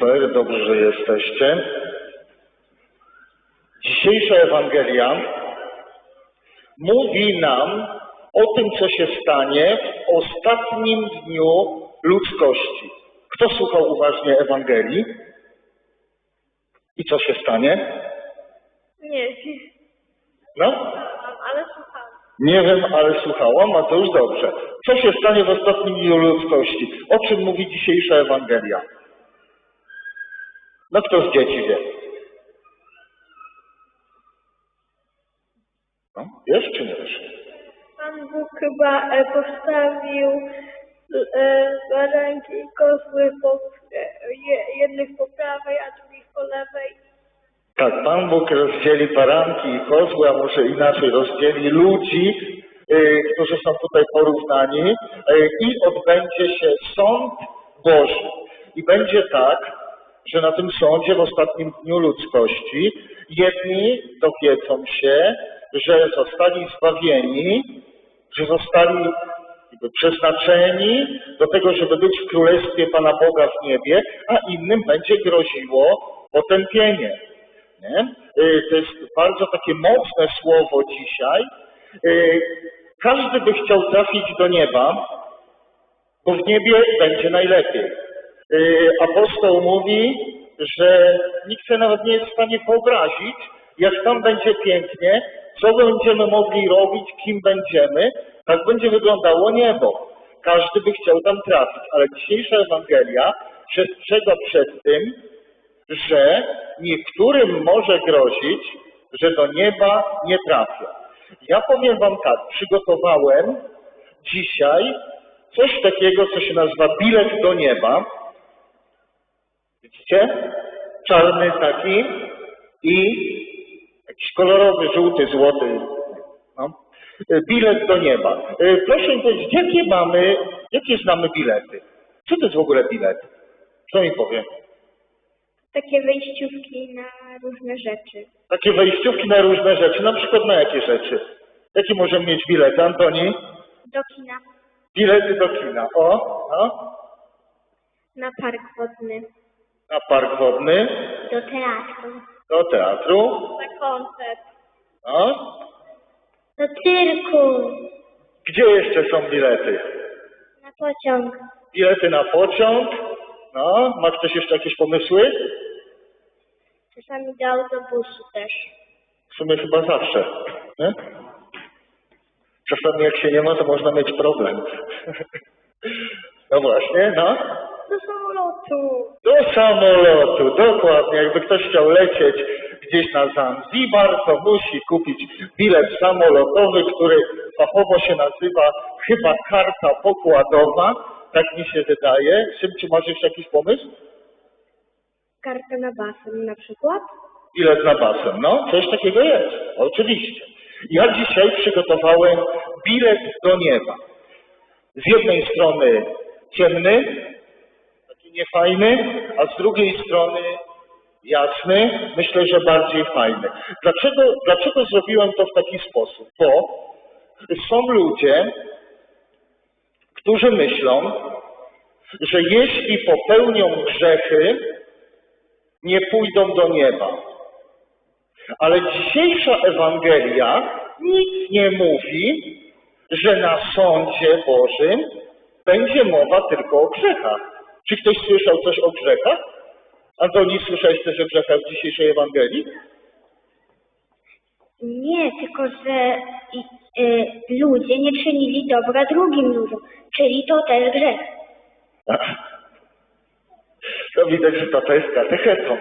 Super, dobrze, że jesteście. Dzisiejsza Ewangelia mówi nam o tym, co się stanie w ostatnim dniu ludzkości. Kto słuchał uważnie Ewangelii? I co się stanie? Nie, No? ale słucham. Nie wiem, ale słuchałam, a to już dobrze. Co się stanie w ostatnim dniu ludzkości? O czym mówi dzisiejsza Ewangelia? No kto z dzieci wie? No, wiesz czy nie wiesz? Pan Bóg chyba e, postawił e, baranki i kozły po, e, je, jednych po prawej, a drugich po lewej. Tak, Pan Bóg rozdzieli baranki i kozły, a może inaczej rozdzieli ludzi, y, którzy są tutaj porównani y, i odbędzie się sąd Boży. I będzie tak, że na tym sądzie w ostatnim dniu ludzkości jedni dowiedzą się, że zostali zbawieni, że zostali przeznaczeni do tego, żeby być w Królestwie Pana Boga w niebie, a innym będzie groziło potępienie. Nie? Y, To jest bardzo takie mocne słowo dzisiaj. Y, Każdy by chciał trafić do nieba, bo w niebie będzie najlepiej. Y, Apostoł mówi, że nikt sobie nawet nie jest w stanie wyobrazić, jak tam będzie pięknie, co będziemy mogli robić, kim będziemy, tak będzie wyglądało niebo. Każdy by chciał tam trafić, ale dzisiejsza Ewangelia przestrzega przed tym, że niektórym może grozić, że do nieba nie trafią. Ja powiem Wam tak, przygotowałem dzisiaj coś takiego, co się nazywa bilet do nieba. Widzicie? Czarny taki i jakiś kolorowy, żółty, złoty. No. Bilet do nieba. E, Proszę mi powiedzieć, jakie mamy, jakie znamy bilety? Co to jest w ogóle bilet? Co mi powie? Takie wejściówki na różne rzeczy. Takie wejściówki na różne rzeczy, na przykład na jakie rzeczy? Jakie możemy mieć bilety, Antoni? Do kina. Bilety do kina. O, no. Na park wodny. Na park wodny, Do teatru. do teatru, Na koncert. no. Do cyrku. Gdzie jeszcze są bilety? Na pociąg. Bilety na pociąg, no. Ma ktoś jeszcze jakieś pomysły? Czasami do autobusu też. W sumie chyba zawsze, nie? Czasami jak się nie ma, to można mieć problem. No właśnie, no. Do samolotu. Do samolotu, dokładnie. Jakby ktoś chciał lecieć gdzieś na Zanzibar, to musi kupić bilet samolotowy, który fachowo się nazywa chyba karta pokładowa. Tak mi się wydaje. Szymciu, masz jeszcze jakiś pomysł? Karta na basen na przykład. Bilet na basen. No, coś takiego jest. Oczywiście. Ja dzisiaj przygotowałem bilet do nieba. Z jednej strony ciemny, niefajny, a z drugiej strony jasny, myślę, że bardziej fajny. Dlaczego, dlaczego zrobiłem to w taki sposób? Bo są ludzie, którzy myślą, że jeśli popełnią grzechy, nie pójdą do nieba. Ale dzisiejsza Ewangelia nic nie mówi, że na sądzie Bożym będzie mowa tylko o grzechach. Czy ktoś słyszał coś o grzechach? Antoni, słyszałeś coś o grzechach w dzisiejszej Ewangelii? Nie, tylko że y, ludzie nie czynili dobra drugim ludziom, czyli to też grzech. To widać, że tata jest katechetą.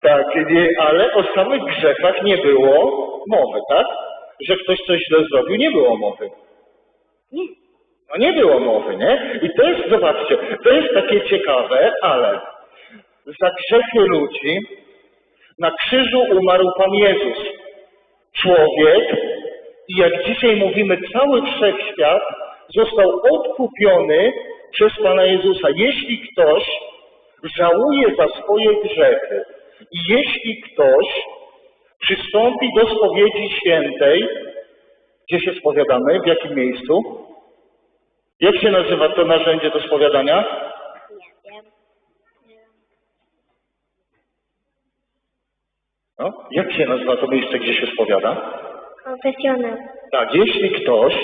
Tak, nie, ale o samych grzechach nie było mowy, tak? Że ktoś coś źle zrobił, nie było mowy. Nie. No nie było mowy, nie? I to jest, zobaczcie, to jest takie ciekawe, ale za grzechy ludzi na krzyżu umarł Pan Jezus. Człowiek i jak dzisiaj mówimy, cały wszechświat został odkupiony przez Pana Jezusa. Jeśli ktoś żałuje za swoje grzechy i jeśli ktoś przystąpi do spowiedzi świętej, gdzie się spowiadamy, w jakim miejscu? Jak się nazywa to narzędzie do spowiadania? Nie wiem. No, jak się nazywa to miejsce, gdzie się spowiada? Konfesjonal. Tak, jeśli ktoś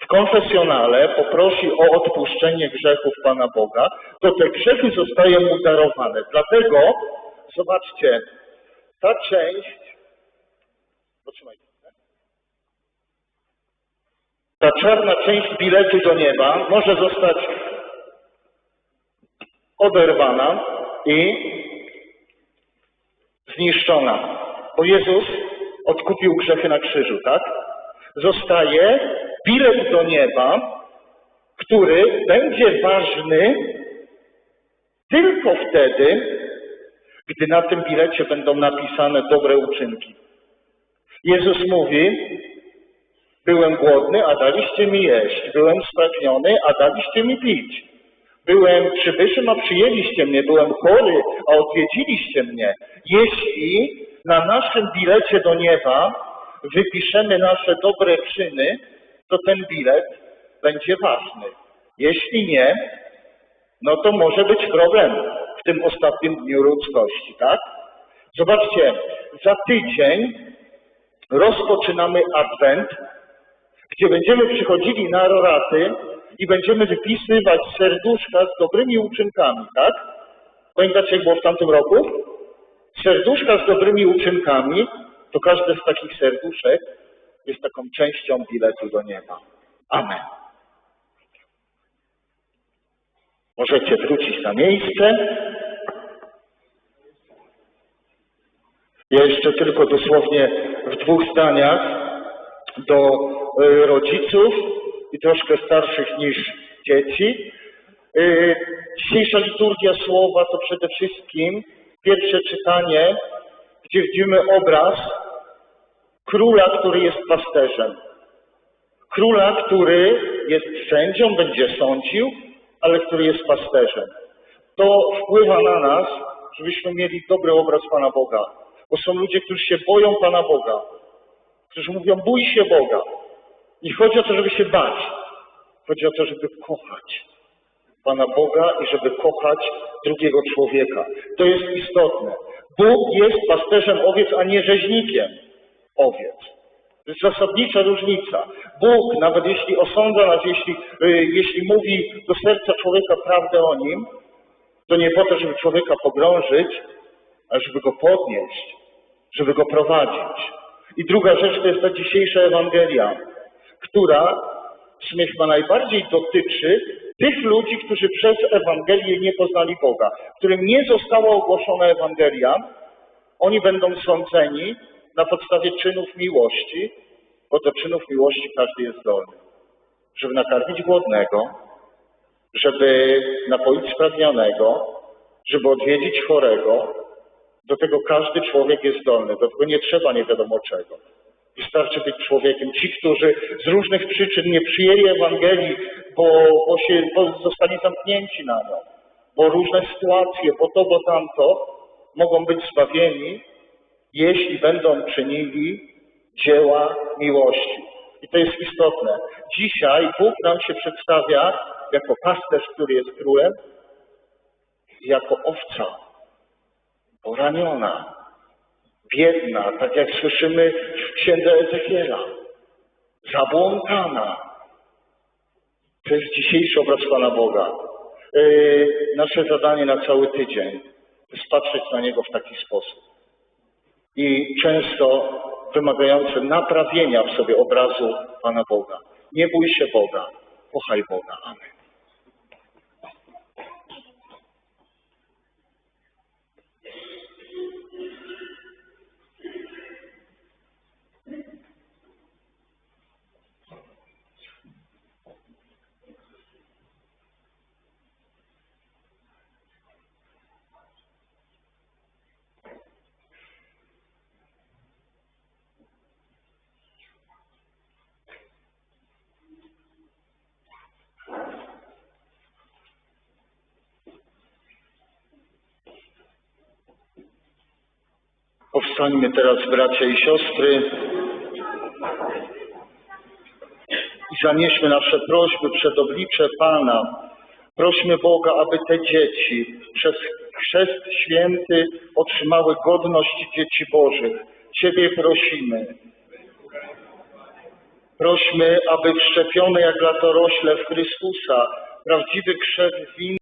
w konfesjonale poprosi o odpuszczenie grzechów Pana Boga, to te grzechy zostają mu darowane. Dlatego, zobaczcie, ta część... Potrzymaj ta czarna część biletu do nieba może zostać oderwana i zniszczona. Bo Jezus odkupił grzechy na krzyżu, tak? Zostaje bilet do nieba, który będzie ważny tylko wtedy, gdy na tym bilecie będą napisane dobre uczynki. Jezus mówi, byłem głodny, a daliście mi jeść. Byłem spragniony, a daliście mi pić. Byłem przybyszym, a przyjęliście mnie. Byłem chory, a odwiedziliście mnie. Jeśli na naszym bilecie do nieba wypiszemy nasze dobre czyny, to ten bilet będzie ważny. Jeśli nie, no to może być problem w tym ostatnim dniu ludzkości, tak? Zobaczcie, za tydzień rozpoczynamy Adwent, gdzie będziemy przychodzili na roraty i będziemy wypisywać serduszka z dobrymi uczynkami, tak? Pamiętacie, jak było w tamtym roku? Serduszka z dobrymi uczynkami, to każde z takich serduszek jest taką częścią biletu do nieba. Amen. Możecie wrócić na miejsce. Ja jeszcze tylko dosłownie w dwóch zdaniach do y, rodziców i troszkę starszych niż dzieci. Y, Dzisiejsza liturgia słowa to przede wszystkim pierwsze czytanie, gdzie widzimy obraz króla, który jest pasterzem. Króla, który jest sędzią, będzie sądził, ale który jest pasterzem. To wpływa na nas, żebyśmy mieli dobry obraz Pana Boga. Bo są ludzie, którzy się boją Pana Boga, którzy mówią, bój się Boga. Nie chodzi o to, żeby się bać. Chodzi o to, żeby kochać Pana Boga i żeby kochać drugiego człowieka. To jest istotne. Bóg jest pasterzem owiec, a nie rzeźnikiem owiec. To jest zasadnicza różnica. Bóg, nawet jeśli osądza nas, jeśli, y, jeśli mówi do serca człowieka prawdę o nim, to nie po to, żeby człowieka pogrążyć, ale żeby go podnieść, żeby go prowadzić. I druga rzecz to jest ta dzisiejsza Ewangelia, która w sumie chyba najbardziej dotyczy tych ludzi, którzy przez Ewangelię nie poznali Boga, którym nie została ogłoszona Ewangelia. Oni będą sądzeni na podstawie czynów miłości, bo do czynów miłości każdy jest zdolny. Żeby nakarmić głodnego, żeby napoić spragnionego, żeby odwiedzić chorego, do tego każdy człowiek jest zdolny, do tego nie trzeba nie wiadomo czego. Wystarczy być człowiekiem. Ci, którzy z różnych przyczyn nie przyjęli Ewangelii, bo, bo, się, bo zostali zamknięci na nią, bo różne sytuacje, bo to, bo tamto, mogą być zbawieni, jeśli będą czynili dzieła miłości. I to jest istotne. Dzisiaj Bóg nam się przedstawia jako pasterz, który jest królem, jako owca poraniona, biedna, tak jak słyszymy w księdze Ezechiela, zabłąkana. To jest dzisiejszy obraz Pana Boga. Yy, nasze zadanie na cały tydzień to jest patrzeć na Niego w taki sposób. I często wymagające naprawienia w sobie obrazu Pana Boga. Nie bój się Boga, kochaj Boga. Amen. Stańmy teraz, bracia i siostry, i zanieśmy nasze prośby przed oblicze Pana. Prośmy Boga, aby te dzieci przez Chrzest Święty otrzymały godność dzieci Bożych. Ciebie prosimy. Prośmy, aby wszczepione jak dla dorośle w Chrystusa prawdziwy krzew win